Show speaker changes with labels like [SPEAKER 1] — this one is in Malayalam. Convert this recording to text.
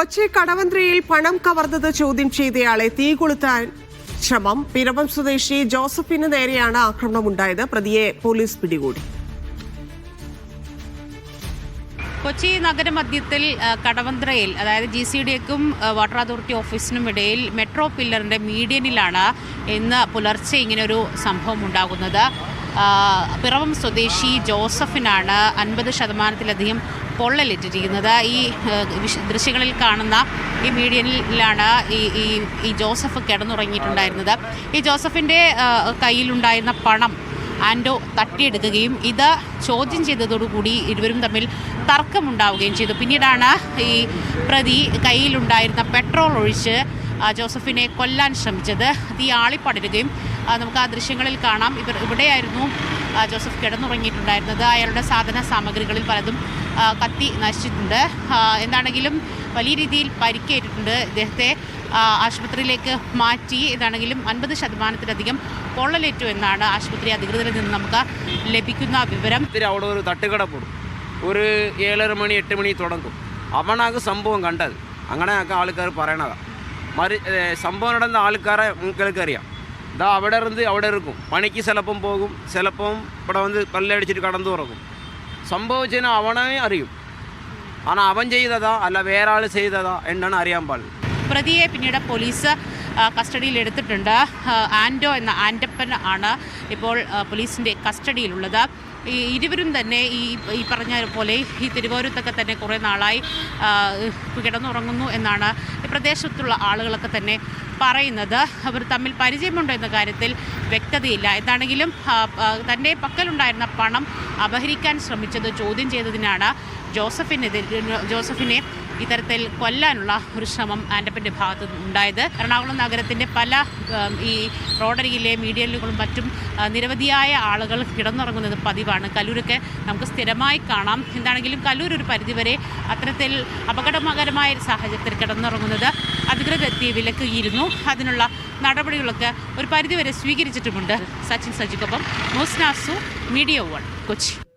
[SPEAKER 1] കൊച്ചി കടവന്ത്രയിൽ പണം കവർന്നത് ചോദ്യം ചെയ്തയാളെ തീ കൊളുത്താൻ ശ്രമം. പിറവം സ്വദേശി ജോസഫിന് നേരെയാണ് ആക്രമണം ആക്രമണമുണ്ടായത്. പ്രതിയെ പോലീസ് പിടികൂടി.
[SPEAKER 2] കൊച്ചി നഗരമധ്യത്തിൽ കടവന്ത്രയിൽ അതായത് ജി സി ഡിക്കും വാട്ടർ അതോറിറ്റി ഓഫീസിനും ഇടയിൽ മെട്രോ പില്ലറിന്റെ മീഡിയനിലാണ് ഇന്ന് പുലർച്ചെ ഇങ്ങനൊരു സംഭവം ഉണ്ടാകുന്നത്. പിറവം സ്വദേശി ജോസഫിനാണ് അൻപത് ശതമാനത്തിലധികം പൊള്ളലേറ്റിരിക്കുന്നത് ഈ ദൃശ്യങ്ങളിൽ കാണുന്ന ഈ മീഡിയനിലാണ് ഈ ഈ ഈ ജോസഫ് കിടന്നുറങ്ങിയിട്ടുണ്ടായിരുന്നത്. ഈ ജോസഫിന്റെ കയ്യിലുണ്ടായിരുന്ന പണം ആൻഡോ തട്ടിയെടുക്കുകയും ഇത് ചോദ്യം ചെയ്തതോടുകൂടി ഇരുവരും തമ്മിൽ തർക്കമുണ്ടാവുകയും ചെയ്തു. പിന്നീടാണ് ഈ പ്രതി കയ്യിലുണ്ടായിരുന്ന പെട്രോൾ ഒഴിച്ച് ജോസഫിനെ കൊല്ലാൻ ശ്രമിച്ചത്. തീ ആളിപ്പടരുകയും നമുക്ക് ആ ദൃശ്യങ്ങളിൽ കാണാം. ഇവർ ഇവിടെയായിരുന്നു ജോസഫ് കിടന്നുറങ്ങിയിട്ടുണ്ടായിരുന്നത്. അയാളുടെ സാധന സാമഗ്രികളിൽ പലതും കത്തി നശിച്ചിട്ടുണ്ട്. എന്താണെങ്കിലും വലിയ രീതിയിൽ പരിക്കേറ്റിട്ടുണ്ട്. ഇദ്ദേഹത്തെ ആശുപത്രിയിലേക്ക് മാറ്റി. ഇതാണെങ്കിലും അൻപത് ശതമാനത്തിലധികം പൊള്ളലേറ്റു എന്നാണ് ആശുപത്രി അധികൃതരിൽ നിന്ന് നമുക്ക് ലഭിക്കുന്ന വിവരം.
[SPEAKER 3] അവിടെ ഒരു തട്ടുകട പോടും ഒരു ഏഴര മണി എട്ട് മണി തുടങ്ങും. അവനാക്ക് സംഭവം കണ്ടത്. അങ്ങനെയൊക്കെ ആൾക്കാർ പറയണതാണ് മറി സംഭവം നടന്ന ആൾക്കാരെ അറിയാം ഇതാ അവിടെ இருந்து അവിടെ இருக்கும் പണിക്ക് ചിലപ്പം പോകും ചിലപ്പം ഇവിടെ വന്ന് പല്ലടിച്ചിട്ട് കടന്നു തുറക്കും. സംഭവിച്ചതിന് അവനെ അറിയും. കാരണം അവൻ ചെയ്തതാ അല്ല വേറെ ആൾ ചെയ്തതാ എന്നാണ് അറിയാൻ പാടില്ല.
[SPEAKER 2] പ്രതിയെ പിന്നീട് പോലീസ് കസ്റ്റഡിയിൽ എടുത്തിട്ടുണ്ട്. ആൻഡോ എന്ന ആൻഡപ്പൻ ആണ് ഇപ്പോൾ പോലീസിന്റെ കസ്റ്റഡിയിലുള്ളത്. ഈ ഇരുവരും തന്നെ ഈ ഈ പറഞ്ഞ പോലെ ഈ തിരുവോരത്തൊക്കെ തന്നെ കുറേ നാളായി കിടന്നുറങ്ങുന്നു എന്നാണ് ഈ പ്രദേശത്തുള്ള ആളുകളൊക്കെ തന്നെ പറയുന്നത്. അവർ തമ്മിൽ പരിചയമുണ്ടോ എന്ന കാര്യത്തിൽ വ്യക്തതയില്ല. എന്താണെങ്കിലും തന്റെ പക്കലുണ്ടായിരുന്ന പണം അപഹരിക്കാൻ ശ്രമിച്ചത് ചോദ്യം ചെയ്തതിനാണ് ജോസഫിനെതിരെ ജോസഫിനെ ഇത്തരത്തിൽ കൊല്ലാനുള്ള ഒരു ശ്രമം ആൻഡപ്പന്റെ ഭാഗത്ത് ഉണ്ടായത്. എറണാകുളം നഗരത്തിന്റെ പല ഈ റോഡരികിലെ മീഡിയലുകളും മറ്റും നിരവധിയായ ആളുകൾ കിടന്നുറങ്ങുന്നത് പതിവാണ്. കല്ലൂരൊക്കെ നമുക്ക് സ്ഥിരമായി കാണാം. എന്താണെങ്കിലും കല്ലൂർ ഒരു പരിധിവരെ അത്തരത്തിൽ അപകടകരമായ ഒരു സാഹചര്യത്തിൽ കിടന്നുറങ്ങുന്നത് അധികൃതരെത്തി വിലക്കിയിരുന്നു അതിനുള്ള നടപടികളൊക്കെ ഒരു പരിധിവരെ സ്വീകരിച്ചിട്ടുമുണ്ട്. സച്ചിൻ സജിക്കൊപ്പം മോസ്നാസു മീഡിയ വൺ കൊച്ചി.